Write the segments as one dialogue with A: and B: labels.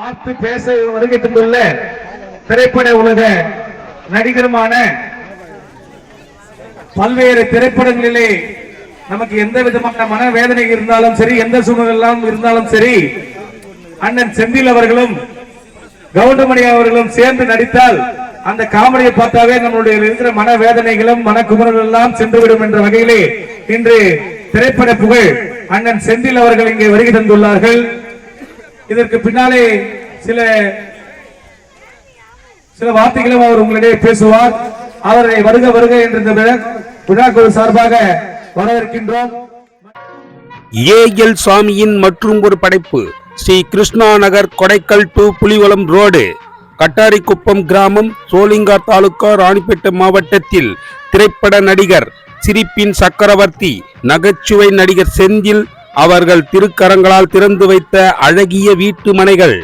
A: பார்த்து பேச வருகை தந்துள்ள திரைப்பட உலக நடிகருமான பல்வேறு திரைப்படங்களிலே நமக்கு எந்த விதமான மனவேதனை இருந்தாலும் சரி எந்த சூழ்நிலாம் இருந்தாலும் சரி அண்ணன் செந்தில் அவர்களும் கவுண்டமணி அவர்களும் சேர்ந்து நடித்தால் அந்த காமெடியை பார்த்தாவே நம்மளுடைய இருக்கிற மனவேதனைகளும் மனக்குமுறல் எல்லாம் சென்றுவிடும் என்ற வகையிலே இன்று திரைப்பட புகழ் அண்ணன் செந்தில் அவர்கள் இங்கே வருகை தந்துள்ளார்கள். இதற்கு பின்னாலே சில சில வார்த்தைகளும் அவர் உங்களிடையே பேசுவார். அவரை வருக வருக என்ற விழா- விழாக்குழு சார்பாக வரவேற்கின்றோம்.
B: ஏஎல் சாமியின் மற்றும் ஒரு படைப்பு ஸ்ரீ கிருஷ்ணா நகர் கொடைக்கல் டு புலிவலம் ரோடு கட்டாரிக்குப்பம் கிராமம் சோளிங்கா தாலுகா ராணிப்பேட்டை மாவட்டத்தில் திரைப்பட நடிகர் சிரிப்பின் சக்கரவர்த்தி நகைச்சுவை நடிகர் செந்தில் அவர்கள் திருக்கரங்களால் திறந்து வைத்த அழகிய வீட்டு மனைகள்.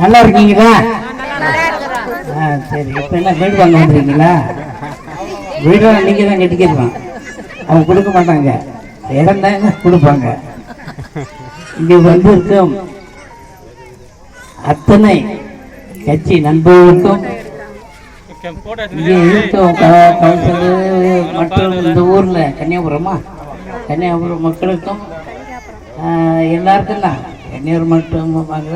C: நல்லா இருக்கீங்களா? சரி. இப்போ என்ன வீடு வாங்க வந்துருக்கீங்களா? வீடு நீங்கள் தான் கட்டிக்கிறோம் அவங்க கொடுக்க மாட்டாங்க. இடம் தாங்க கொடுப்பாங்க. இங்கே வந்து இருக்கும் அத்தனை கட்சி நண்பர்களுக்கும் இங்கே மற்றும் இந்த ஊரில் கன்னியாகுமரமா கன்னியாகுமரம் மக்களுக்கும் எல்லாருக்கும் தான் கன்னியாகுமரம் மட்டும் வாங்க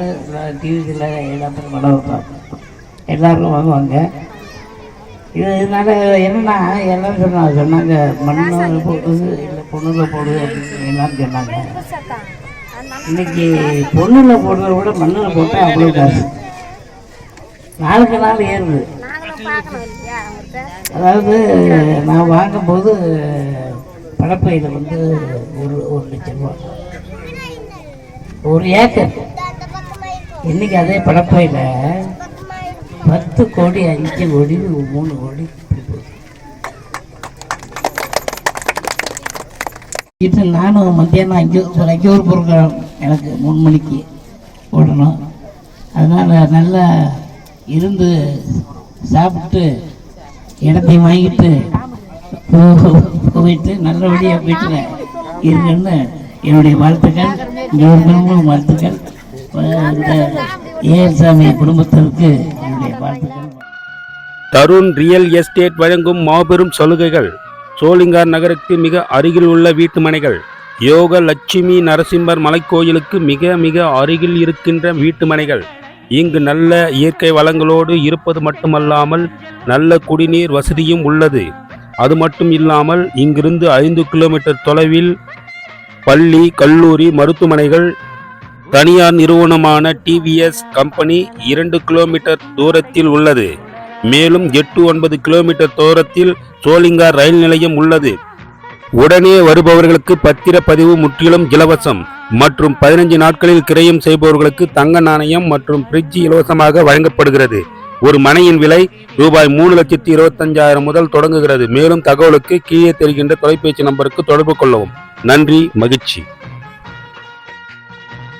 C: டிவியில் எல்லாத்துக்கும் படம் வைப்பாங்க எல்லாருக்கும் வாங்குவாங்க. இது இதனால என்னன்னா எல்லாரும் சொன்னாங்க சொன்னாங்க மண்ணில் போடுது இல்லை பொண்ணுல போடுது அப்படின்னு எல்லாரும் சொன்னாங்க. இன்னைக்கு பொண்ணுல போடுறத விட மண்ணில் போட்டால் அவ்வளோ காசு நாளுக்கு நாள் ஏறுது. அதாவது நான் வாங்கும்போது படப்பையில் வந்து ஒரு ஒரு லட்சம் ரூபா. ஒரு ஏக்கர். இன்னைக்கு அதே படப்பையில் பத்து கோடி அஞ்சு கோடி மூணு கோடி இப்போ நானும் மத்தியானம் அஞ்சு ஒரு அஞ்சு ஒரு பொருட்கள் எனக்கு மூணு மணிக்கு ஓடணும். அதனால் நல்லா இருந்து சாப்பிட்டு இடத்தை வாங்கிட்டு போயிட்டு நல்லபடியாக வீட்டில் இருங்கன்னு என்னுடைய வாழ்த்துக்கள் இவர்களும் வாழ்த்துக்கள். அஹ் இந்த ஏஎல்சாமி குடும்பத்திற்கு என்னுடைய வாழ்த்துக்கள்.
B: தருண் ரியல் எஸ்டேட் வழங்கும் மாபெரும் சலுகைகள் சோளிங்கார் நகருக்கு மிக அருகில் உள்ள வீட்டு மனைகள் யோக லட்சுமி நரசிம்மர் மலைக்கோயிலுக்கு மிக மிக அருகில் இருக்கின்ற வீட்டு மனைகள் இங்கு நல்ல இயற்கை வளங்களோடு இருப்பது மட்டுமல்லாமல் நல்ல குடிநீர் வசதியும் உள்ளது. அது மட்டும் இல்லாமல் இங்கிருந்து ஐந்து கிலோமீட்டர் தொலைவில் பள்ளி கல்லூரி மருத்துவமனைகள் தனியார் நிறுவனமான டிவிஎஸ் கம்பெனி இரண்டு கிலோமீட்டர் தூரத்தில் உள்ளது. மேலும் எட்டு ஒன்பது கிலோமீட்டர் தூரத்தில் சோலிங்கார் ரயில் நிலையம் உள்ளது. உடனே வருபவர்களுக்கு பத்திரப்பதிவு முற்றிலும் இலவசம். மற்றும் பதினஞ்சு நாட்களில் கிரயம் செய்பவர்களுக்கு தங்க நாணயம் மற்றும் பிரிட்ஜ் இலவசமாக வழங்கப்படுகிறது. ஒரு மனையின் விலை ரூபாய் மூணு லட்சத்தி இருபத்தஞ்சாயிரம் முதல் தொடங்குகிறது. மேலும் தகவலுக்கு கீழே தெரிகின்ற தொலைபேசி நம்பருக்கு தொடர்பு கொள்ளவும். நன்றி மகிழ்ச்சி.